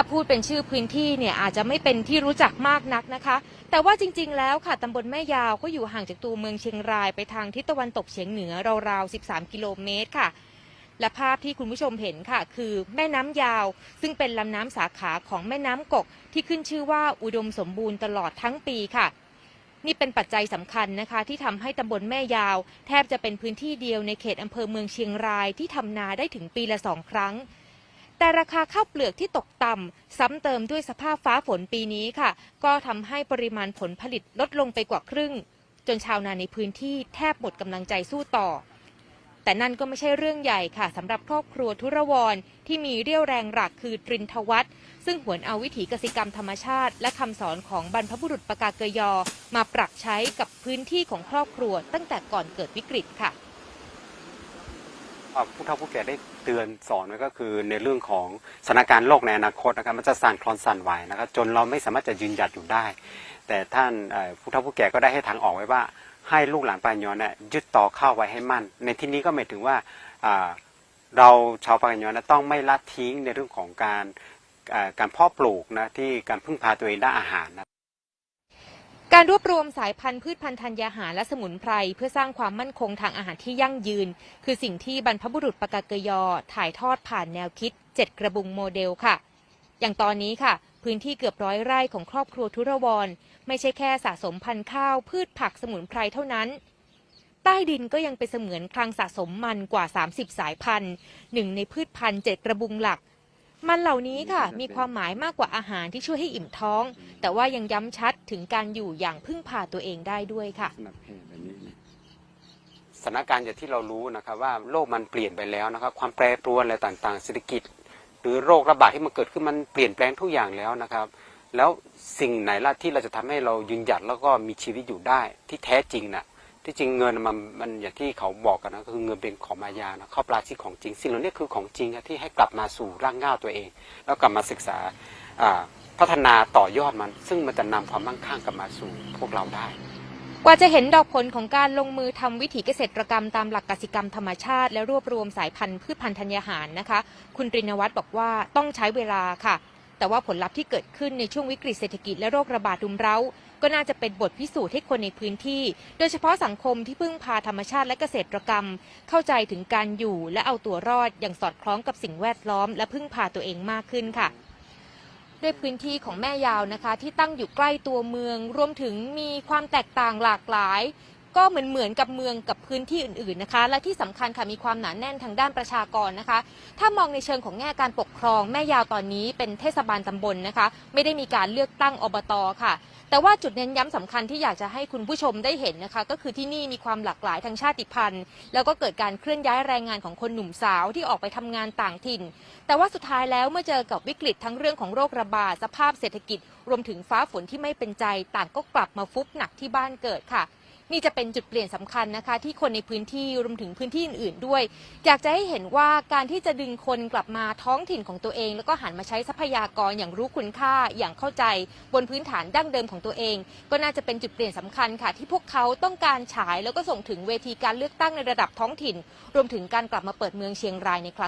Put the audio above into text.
ถ้าพูดเป็นชื่อพื้นที่เนี่ยอาจจะไม่เป็นที่รู้จักมากนักนะคะ แต่ว่าจริง ๆ แล้วค่ะตำบลแม่ยาวก็อยู่ห่างจากตัวเมืองเชียงรายไปทางทิศตะวันตกเฉียงเหนือราวๆ 13 กิโลเมตรค่ะ และภาพที่คุณผู้ชมเห็นค่ะ คือแม่น้ำยาว ซึ่งเป็นลำน้ำสาขาของแม่น้ำกก ที่ขึ้นชื่อว่าอุดมสมบูรณ์ตลอดทั้งปีค่ะนี่เป็นปัจจัยสำคัญนะคะที่ทำให้ตำบลแม่ยาว แทบจะเป็นพื้นที่เดียวในเขตอำเภอเมืองเชียงรายที่ทำนาได้ถึงปีละสองครั้ง แต่ราคาข้าวเปลือกที่ตกต่ำซ้ำเติมด้วยสภาพฟ้าฝนปีนี้ค่ะ ก็ทำให้ปริมาณผลผลิตลดลงไปกว่าครึ่ง จนชาวนาในพื้นที่แทบหมดกำลังใจสู้ต่อ แต่นั่นก็ไม่ใช่เรื่องใหญ่ค่ะสำหรับครอบครัวทุรวรที่มีเรี่ยวแรงหลักคือตรินทวัฒน์ซึ่งหวนเอาวิถีกสิกรรมธรรมชาติ และคำสอนของบรรพบุรุษปากาเกยอ มาปรับใช้กับพื้นที่ของครอบครัวตั้งแต่ก่อนเกิดวิกฤตค่ะ ผู้เฒ่าผู้แก่ได้เตือนสอนไว้ก็คือในเรื่องของสถานการณ์โลกในอนาคตนะครับมันจะสั่นคลอนสั่นไหวนะครับจนเราไม่สามารถจะยืนหยัดอยู่ได้ แต่ท่านผู้เฒ่าผู้แก่ก็ได้ให้ทางออกไว้ว่า ให้ลูกหลานปานยอนเนี่ยยึดต่อเข้าไว้ให้มั่น ในที่นี้ก็หมายถึงว่าเราชาวปานยอนนะต้องไม่ละทิ้งในเรื่องของการการเพาะปลูกนะที่การพึ่งพาตัวเองด้านอาหารนะ การรวบรวมสายพันธุ์พืชพันธุ์ธัญญาหารและสมุนไพรเพื่อสร้างความมั่นคงทางอาหารที่ยั่งยืน คือสิ่งที่บรรพบุรุษปากาเกยอ ถ่ายทอดผ่านแนวคิด 7 กระบุงโมเดลค่ะ อย่างตอนนี้ค่ะ พื้นที่เกือบร้อยไร่ของครอบครัวทุรวรไม่ใช่แค่สะสมพันธุ์ข้าว พืชผักสมุนไพรเท่านั้น ใต้ดินก็ยังเป็นเสมือนคลังสะสมมันกว่า 30 สายพันธุ์หนึ่งในพืชพันธุ์เจ็ดกระบุงหลัก มันเหล่านี้ค่ะ มีความหมายมากกว่าอาหารที่ช่วยให้อิ่มท้อง แต่ว่ายังย้ำชัดถึงการอยู่อย่างพึ่งพาตัวเองได้ด้วยค่ะสถานการณ์อย่างที่เรารู้นะครับว่าโลกมันเปลี่ยนไปแล้วนะครับ ความแปรปรวนอะไรต่างๆเศรษฐกิจ หรือโรคระบาดที่มันเกิดขึ้นมันเปลี่ยนแปลงทุกอย่างแล้วนะครับ แล้วสิ่งไหนล่ะที่เราจะทำให้เรายืนหยัดแล้วก็มีชีวิตอยู่ได้ที่แท้จริงนะ ที่จริงเงินมันมันอย่างที่เขาบอกกันนะคือเงินเป็นของมายานะข้าปลาที่ของจริง สิ่งเหล่านี้คือของจริงที่ให้กลับมาสู่ร่างเงาตัวเอง แล้วกลับมาศึกษาพัฒนาต่อยอดมัน ซึ่งมันจะนำความมั่งคั่งกลับมาสู่พวกเราได้ กว่าจะเห็นดอกผลของการลงมือทำวิถีเกษตรกรรมตามหลักกสิกรรมธรรมชาติ และรวบรวมสายพันธุ์พืชพันธุ์ธัญญาหารนะคะ คุณตรินวัฒน์บอกว่าต้องใช้เวลาค่ะ แต่ว่าผลลัพธ์ที่เกิดขึ้นในช่วงวิกฤตเศรษฐกิจและโรคระบาดรุมเร้า ก็น่าจะเป็นบทพิสูจน์ให้คนในพื้นที่ โดยเฉพาะสังคมที่พึ่งพาธรรมชาติและเกษตรกรรม เข้าใจถึงการอยู่และเอาตัวรอดอย่างสอดคล้องกับสิ่งแวดล้อม และพึ่งพาตัวเองมากขึ้นค่ะด้วยพื้นที่ของแม่ยาวนะคะ ที่ตั้งอยู่ใกล้ตัวเมือง รวมถึงมีความแตกต่างหลากหลาย ก็เหมือนเหมือนกับเมืองกับพื้นที่อื่นๆนะคะ และที่สำคัญค่ะมีความหนาแน่นทางด้านประชากรนะคะ ถ้ามองในเชิงของแง่การปกครอง แม่ยาวตอนนี้เป็นเทศบาลตำบลนะคะ ไม่ได้มีการเลือกตั้งอบตค่ะ แต่ว่าจุดเน้นย้ำสำคัญที่อยากจะให้คุณผู้ชมได้เห็นนะคะ ก็คือที่นี่มีความหลากหลายทางชาติพันธุ์ แล้วก็เกิดการเคลื่อนย้ายแรงงานของคนหนุ่มสาวที่ออกไปทำงานต่างถิ่น แต่ว่าสุดท้ายแล้วเมื่อเจอกับวิกฤตทั้งเรื่องของโรคระบาดสภาพเศรษฐกิจ รวมถึงฟ้าฝนที่ไม่เป็นใจต่างก็กลับมาฟุบหนักที่บ้านเกิดค่ะ นี่จะเป็นจุดเปลี่ยนสำคัญนะคะ ที่คนในพื้นที่รวมถึงพื้นที่อื่นๆด้วย อยากจะให้เห็นว่าการที่จะดึงคนกลับมาท้องถิ่นของตัวเอง แล้วก็หันมาใช้ทรัพยากรอย่างรู้คุณค่าอย่างเข้าใจ บนพื้นฐานดั้งเดิมของตัวเอง ก็น่าจะเป็นจุดเปลี่ยนสำคัญค่ะ ที่พวกเขาต้องการฉายแล้วก็ส่งถึงเวทีการเลือกตั้งในระดับท้องถิ่น รวมถึงการกลับมาเปิดเมืองเชียงรายในครั้ง